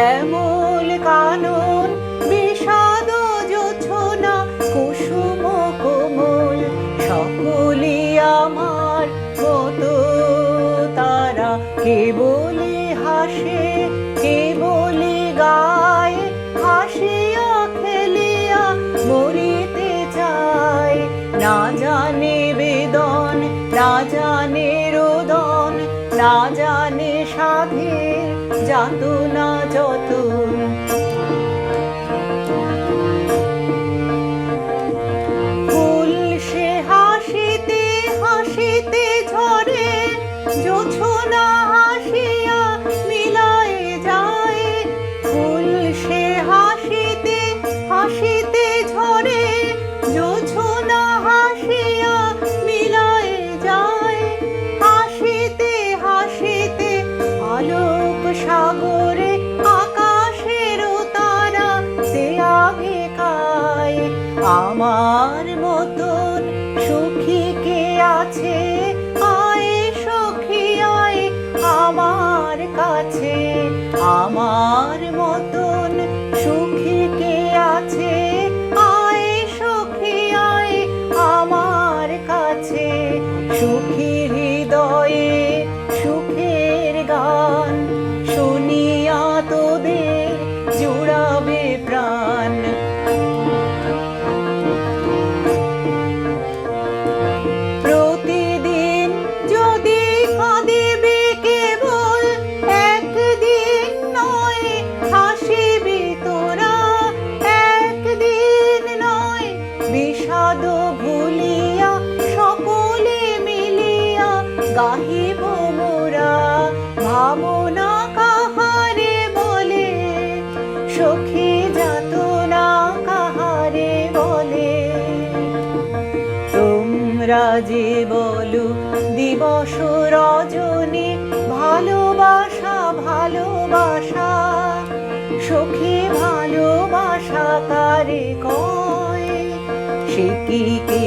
শ্যামল কানন, বিষাদ জোছনা কুসুম কোমল সকলে আমার মতো। তারা কে বলে হাসে কে বলে গায় হাসিয়া খেলিয়া মরিতে চায়। না জানে বেদন, না জানে না জানে সাধে যাতনা যত। ফুল সে হাসিতে হাসিতে ঝরে জোছনা হাসিয়া সাগরে আকাশের তারা সে কায় আমার মতন সুখী কে আছে? আয় সখী, আয় আমার কাছে। সখী যাতনা কাহারে বলে। তোমরা যে বলো, দিবস রজনী, ভালোবাসা ভালোবাসা, সখী ভালোবাসা কারে কয়? সে কি কে